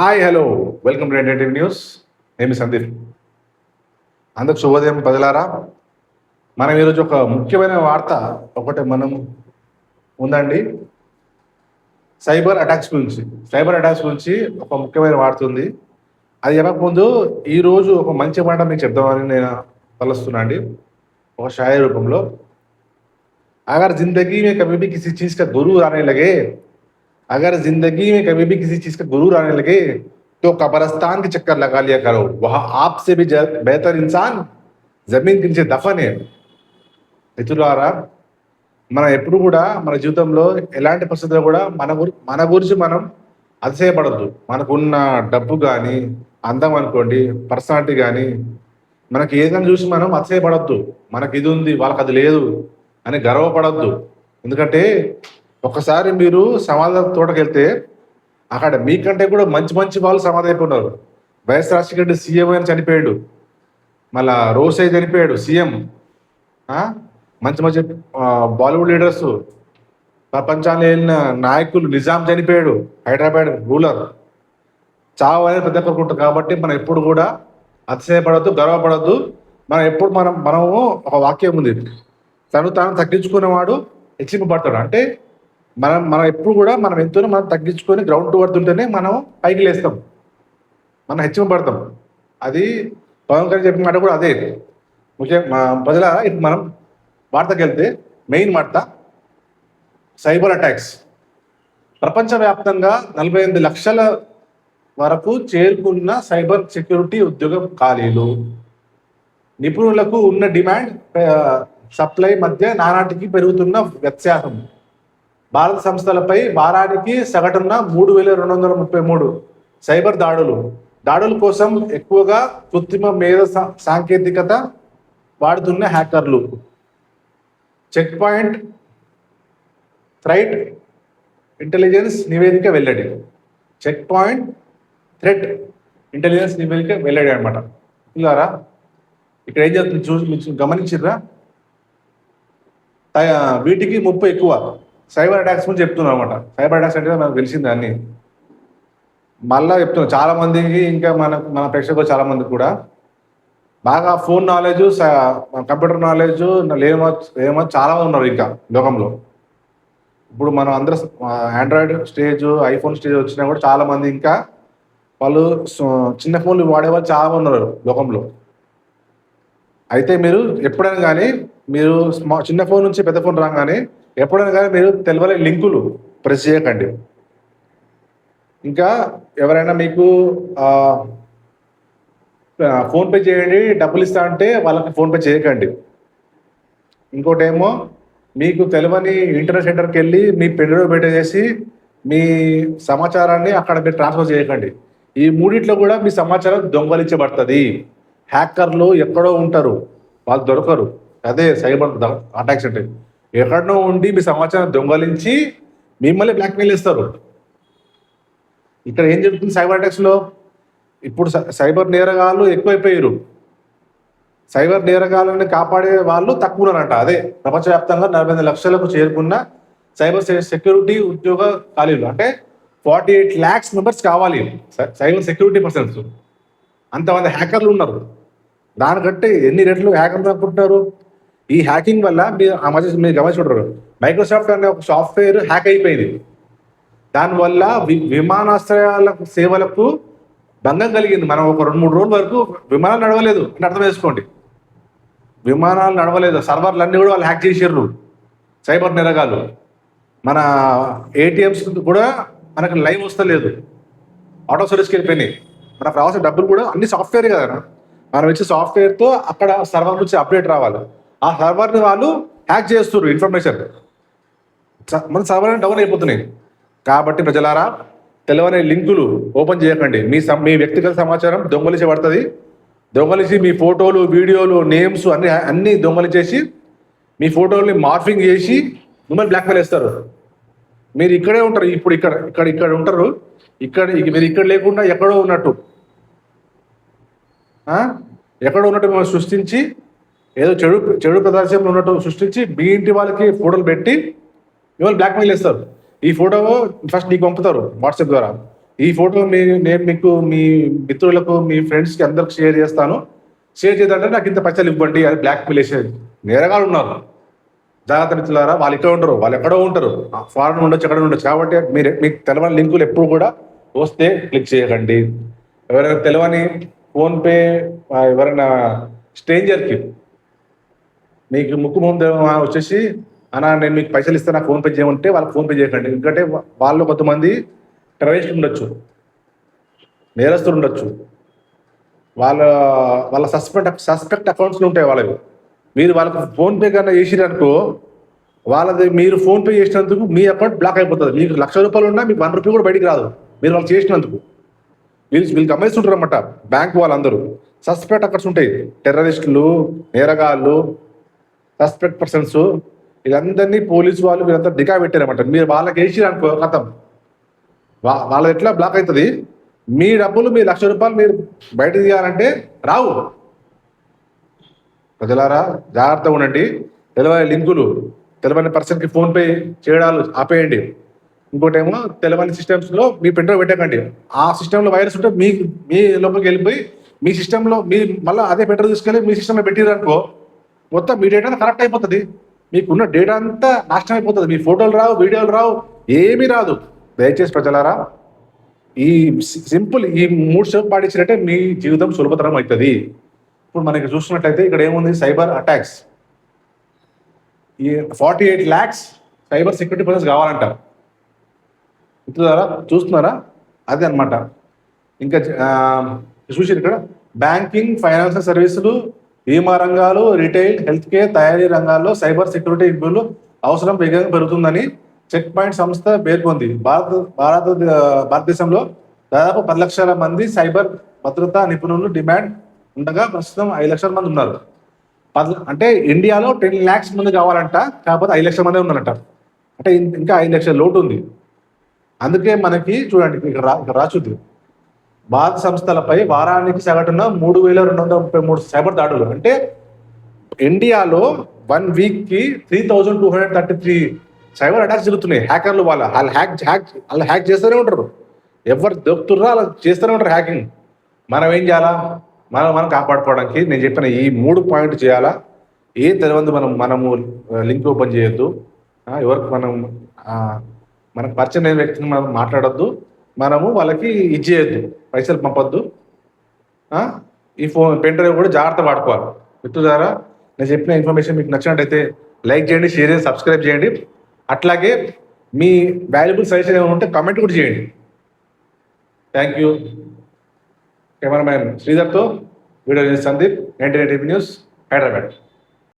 Hi hello welcome to entertain news నేను సందీప్ అందరికి శుభోదయం ప్రజలారా. మనం ఈరోజు ఒక ముఖ్యమైన వార్త ఒకటి మనం ఉందండి. సైబర్ అటాక్స్ గురించి. సైబర్ అటాక్స్ గురించి ఒక ముఖ్యమైన వార్త ఉంది. అది చెప్పకముందు ఈరోజు ఒక మంచి మాట మీకు చెప్దామని నేను తలుస్తున్నా అండి. ఒక షాయ రూపంలో. అగర్ జిందగీ మే కభీ కిసి చీజ్ కా గురువు రానే లగే. अगर जिंदगी में कभी भी किसी चीज का गुरु आने लगे तो कब्रस्तान के चक्कर लगा लिया करो वहां आपसे भी ज- बेहतर इंसान జమీన్ కి नीचे దఫనే మిత్రులారా మనం ఎప్పుడు కూడా మన జీవితంలో ఎలాంటి పరిస్థితుల్లో కూడా మన గురి మన గురించి మనం అతిశయపడద్దు మనకున్న డబ్బు కానీ అందం అనుకోండి పర్సనాలిటీ కానీ మనకి ఏదైనా చూసి మనం అతిశయపడద్దు మనకి ఇది ఉంది వాళ్ళకి అది లేదు అని గర్వపడద్దు ఎందుకంటే ఒకసారి మీరు సమాధాన తోటకెళ్తే అక్కడ మీకంటే కూడా మంచి మంచి వాళ్ళు సమాధి అయిపోయినారు వైఎస్ రాజశేఖర రెడ్డి సీఎం అని చనిపోయాడు. మళ్ళా రోసే చనిపోయాడు సీఎం. మంచి మంచి బాలీవుడ్ లీడర్స్. ప్రపంచాన్ని వెళ్ళిన నాయకులు నిజాం చనిపోయాడు హైదరాబాద్ రూలర్. చావు అనేది పెద్ద ఒక్కరికి కాబట్టి మనం ఎప్పుడు కూడా అతిశయపడద్దు గర్వపడద్దు. మనం ఎప్పుడు మనం మనము ఒక వాక్యం ఉంది. తను తాను తగ్గించుకునేవాడు హెచ్చింపబడతాడు. అంటే మనం మనం ఎప్పుడు కూడా మనం ఎంతో మనం తగ్గించుకొని గ్రౌండ్ టు వర్త్ ఉంటేనే మనం పైకి లేస్తాం. మనం హెచ్చింపబడతాం. అది పవన్ కళ్యాణ్ చెప్పిన మాట కూడా అదే. ముఖ్యంగా ప్రజల ఇప్పుడు మనం వార్తకి వెళ్తే మెయిన్ వార్త సైబర్ అటాక్స్. ప్రపంచవ్యాప్తంగా నలభై ఎనిమిది లక్షల వరకు చేరుకున్న సైబర్ సెక్యూరిటీ ఉద్యోగ ఖాళీలు. నిపుణులకు ఉన్న డిమాండ్ సప్లై మధ్య నానాటికి పెరుగుతున్న వ్యత్యాసం. భారత సంస్థలపై వారానికి సగటున మూడు వేల రెండు వందల ముప్పై మూడు సైబర్ దాడులు. దాడుల కోసం ఎక్కువగా కృత్రిమ మేధ సా- సాంకేతికత వాడుతున్న హ్యాకర్లు. చెక్ పాయింట్ థ్రైట్ ఇంటెలిజెన్స్ నివేదిక వెల్లడి. చెక్ పాయింట్ థ్రెట్ ఇంటెలిజెన్స్ నివేదిక వెళ్ళాడు అనమాట ఇలారా ఇక్కడ ఏం చేస్తుంది చూసి గమనించిర్రా? వీటికి ముప్పు ఎక్కువ. సైబర్ అటాక్స్ గురించి చెప్తున్నాం అనమాట సైబర్ అటాక్స్ అంటే మనకు తెలిసింది అన్ని. మళ్ళా చెప్తున్నాం చాలా మందికి ఇంకా మన మన ప్రేక్షకులు చాలా మంది కూడా. బాగా ఫోన్ నాలెడ్జ్ కంప్యూటర్ నాలెడ్జ్ లేమో లేమో చాలా మంది ఉన్నారు ఇంకా లోకంలో. ఇప్పుడు మనం అందరూ ఆండ్రాయిడ్ స్టేజ్ ఐఫోన్ స్టేజ్ వచ్చినా కూడా చాలా మంది ఇంకా వాళ్ళు చిన్న ఫోన్లు వాడేవాళ్ళు చాలా మంది ఉన్నారు లోకంలో. అయితే మీరు ఎప్పుడైనా కానీ మీరు స్మా చిన్న ఫోన్ నుంచి పెద్ద ఫోన్ రాగానే ఎప్పుడైనా కానీ మీరు తెలియని లింకులు ప్రెస్ చేయకండి. ఇంకా ఎవరైనా మీకు ఫోన్పే చేయండి డబ్బులు ఇస్తా అంటే వాళ్ళకి ఫోన్పే చేయకండి. ఇంకోటి ఏమో మీకు తెలియని ఇంటర్నెట్ సెంటర్కి వెళ్ళి మీ పెన్లో పెట్టేసి మీ సమాచారాన్ని అక్కడ మీరు ట్రాన్స్ఫర్ చేయకండి. ఈ మూడిట్లో కూడా మీ సమాచారం దొంగలించబడుతుంది. హ్యాకర్లు ఎక్కడో ఉంటారు. వాళ్ళు దొరకరు. అదే సైబర్ అటాక్స్ అంటే. ఎక్కడనో ఉండి మీ సమాచారం దొంగలించి మిమ్మల్ని బ్లాక్మెయిల్ చేస్తారు. ఇక్కడ ఏం జరుగుతుంది సైబర్ అటాక్స్లో ఇప్పుడు సై- సైబర్ నేరగాళ్ళు ఎక్కువైపోయారు సైబర్ నేరగాళ్ళని కాపాడే వాళ్ళు తక్కువ అదే ప్రపంచవ్యాప్తంగా నలభై ఎనిమిది లక్షలకు చేరుకున్న సైబర్ సెక్యూరిటీ ఉద్యోగ ఖాళీలు. అంటే ఫార్టీ ఎయిట్ ల్యాక్స్ మెంబర్స్ కావాలి సైబర్ సెక్యూరిటీ పర్సన్స్ అంతమంది హ్యాకర్లు ఉన్నారు. దానికంటే ఎన్ని రెట్లు హ్యాకర్లు అనుకుంటున్నారు? ఈ హ్యాకింగ్ వల్ల మీరు ఆ మధ్య మీరు గమనించుకుంటారు. మైక్రోసాఫ్ట్ అనే ఒక సాఫ్ట్వేర్ హ్యాక్ అయిపోయింది. దానివల్ల వి- విమానాశ్రయాల సేవలకు భంగం కలిగింది. మనం ఒక రెండు మూడు రోజుల వరకు విమానాలు నడవలేదు అని అర్థం చేసుకోండి. విమానాలు నడవలేదు. సర్వర్లు అన్ని కూడా వాళ్ళు హ్యాక్ చేసారు సైబర్ నిరగాలు మన ఏటీఎంస్ కూడా మనకు లైవ్ వస్తలేదు. ఆటో సర్వీస్కి వెళ్ళిపోయినాయి. మనకు రావాల్సిన డబ్బులు కూడా అన్ని సాఫ్ట్వేర్ కదా మనం ఇచ్చే సాఫ్ట్వేర్తో అక్కడ సర్వర్ నుంచి అప్డేట్ రావాలి. ఆ సర్వర్ని వాళ్ళు హ్యాక్ చేస్తున్నారు ఇన్ఫర్మేషన్. స- మన సర్వర్ డౌన్ అయిపోతున్నాయి. కాబట్టి ప్రజలారా తెలియని లింకులు ఓపెన్ చేయకండి. మీ మీ వ్యక్తిగత సమాచారం దొంగలించబడుతుంది దొంగలించి మీ ఫోటోలు వీడియోలు నేమ్స్ అన్ని అన్ని దొంగలించేసి మీ ఫోటోల్ని మార్ఫింగ్ చేసి మిమ్మల్ని బ్లాక్మెయిల్ వేస్తారు మీరు ఇక్కడే ఉంటారు. ఇప్పుడు ఇక్కడ ఇక్కడ ఇక్కడ ఉంటారు. ఇక్కడ మీరు ఇక్కడ లేకుండా ఎక్కడో ఉన్నట్టు. ఎక్కడో ఉన్నట్టు మిమ్మల్ని సృష్టించి ఏదో చెడు చెడు ప్రదర్శనలు ఉన్నట్టు సృష్టించి మీ ఇంటి వాళ్ళకి ఫోటోలు పెట్టి ఇవాళ బ్లాక్మెయిల్ చేస్తారు ఈ ఫోటో ఫస్ట్ నీకు పంపుతారు వాట్సాప్ ద్వారా. ఈ ఫోటో మీ నేను మీకు మీ మిత్రులకు మీ ఫ్రెండ్స్కి అందరికి షేర్ చేస్తాను. షేర్ చేద్దంటే నాకు ఇంత పైసలు ఇవ్వండి అని బ్లాక్ మెయిల్ నేరగాళ్ళు ఉన్నారు. జాగ్రత్త మిత్రులారా వాళ్ళు ఇక్కడ ఉంటారు వాళ్ళు ఎక్కడో ఉంటారు. ఫారెన్ ఉండొచ్చు ఎక్కడ ఉండొచ్చు. కాబట్టి మీరు మీకు తెలవని లింకులు ఎప్పుడు కూడా వస్తే క్లిక్ చేయకండి. ఎవరైనా తెలవని ఫోన్పే ఎవరైనా స్ట్రేంజర్కి మీకు ముక్కు ముందు వచ్చేసి అన్నా నేను మీకు పైసలు ఇస్తే నాకు ఫోన్పే చేయమంటే వాళ్ళకి ఫోన్పే చేయకండి. ఎందుకంటే వాళ్ళు కొంతమంది టెర్రరిస్ట్ ఉండొచ్చు. నేరస్తులు ఉండొచ్చు. వాళ్ళ వాళ్ళ సస్పెక్ట్ సస్పెక్ట్ అకౌంట్స్లు ఉంటాయి వాళ్ళవి. మీరు వాళ్ళకి ఫోన్పే కన్నా చేసిరనుకో వాళ్ళది మీరు ఫోన్పే చేసినందుకు మీ అకౌంట్ బ్లాక్ అయిపోతుంది. మీకు లక్ష రూపాయలు ఉన్నా మీకు వన్ రూపీ కూడా బయటికి రాదు. మీరు వాళ్ళు చేసినందుకు. వీళ్ళు వీళ్ళు గమనిస్తుంటారు అనమాట బ్యాంక్ వాళ్ళందరూ. సస్పెక్ట్ అకౌంట్స్ ఉంటాయి. టెర్రరిస్టులు నేరగాళ్ళు సస్పెక్ట్ పర్సన్స్ వీళ్ళందరినీ పోలీసు వాళ్ళు వీళ్ళంతా డికా పెట్టారన్నమాట. మీరు వాళ్ళకి వేసిరు అనుకో కథం. వా- ఎట్లా బ్లాక్ అవుతుంది మీ డబ్బులు మీ లక్ష రూపాయలు మీరు బయట తీయాలంటే రావు. ప్రజలారా జాగ్రత్తగా ఉండండి. తెలివైన లింకులు తెలివైన పర్సన్కి ఫోన్పే చేయడాలు ఆపేయండి. ఇంకోటేమో తెలివైన సిస్టమ్స్లో మీ ప్రింటర్ పెట్టకండి. ఆ సిస్టంలో వైరస్ ఉంటే మీ మీ లోపలికి వెళ్ళిపోయి మీ సిస్టంలో మీ మళ్ళీ అదే ప్రింటర్ తీసుకెళ్ళి మీ సిస్టంలో పెట్టిరనుకో మొత్తం మీ డేటా కరెక్ట్ అయిపోతుంది. మీకున్న డేటా అంతా నాశనం అయిపోతుంది. మీ ఫోటోలు రావు వీడియోలు రావు ఏమీ రాదు. దయచేసి ప్రజలారా ఈ సింపుల్ ఈ మూడు స్టెప్ పాటించినట్టే మీ జీవితం సులభతరం అవుతుంది ఇప్పుడు మనకి చూస్తున్నట్లయితే ఇక్కడ ఏముంది? Cyber attacks. ఈ forty eight lakhs cyber security persons కావాలంటారు మిత్రులారా చూస్తున్నారా? అదే అనమాట ఇంకా చూసి ఇక్కడ. బ్యాంకింగ్ ఫైనాన్షియల్ సర్వీసులు బీమా రంగాలు రిటైల్ హెల్త్ కేర్ తయారీ రంగాల్లో సైబర్ సెక్యూరిటీ ఇబ్బందులు అవసరం వేగంగా పెరుగుతుందని చెక్ పాయింట్ సంస్థ పేర్కొంది. భారత భారత భారతదేశంలో దాదాపు పది లక్షల మంది సైబర్ భద్రతా నిపుణులు డిమాండ్ ఉండగా ప్రస్తుతం ఐదు లక్షల మంది ఉన్నారు. పది అంటే ఇండియాలో టెన్ ల్యాక్స్ మంది కావాలంట కాకపోతే ఐదు లక్షల మంది ఉన్నారంట. అంటే ఇంకా ఐదు లక్షల లోటు ఉంది. అందుకే మనకి చూడండి ఇక్కడ రా ఇక్కడ రాచుద్ది భారత సంస్థలపై వారానికి సగటున మూడు వేల రెండు వందల ముప్పై మూడు సైబర్ దాడులు. అంటే ఇండియాలో వన్ వీక్కి three thousand two hundred thirty three cyber attacks జరుగుతున్నాయి. హ్యాకర్లు వాళ్ళ వాళ్ళు హ్యాక్ హ్యాక్ వాళ్ళు హ్యాక్ చేస్తూనే ఉంటారు. ఎవరు దొరుకుతుర్రో అలా చేస్తూనే ఉంటారు హ్యాకింగ్. మనం ఏం చేయాలా? మనం మనం కాపాడుకోవడానికి నేను చెప్పిన ఈ మూడు పాయింట్ చేయాలా? ఏ తెలియదు మనం మనము లింక్ ఓపెన్ చేయొద్దు. ఎవరికి మనం మనకు పరిచయం లేని వ్యక్తిని మనం మాట్లాడొద్దు. మనము వాళ్ళకి ఇచ్చేయద్దు. పైసలు పంపొద్దు. ఈ ఫోన్ పెన్ డ్రైవ్ కూడా జాగ్రత్త వాడుకోవాలి. మిత్రులారా నేను చెప్పిన ఇన్ఫర్మేషన్ మీకు నచ్చినట్టయితే లైక్ చేయండి షేర్ చేయండి సబ్స్క్రైబ్ చేయండి. అట్లాగే మీ వాల్యుబుల్ సజెషన్ ఏమైనా ఉంటే కమెంట్ కూడా చేయండి. Thank you. Cameraman శ్రీధర్తో video Sandeep ninety news Hyderabad.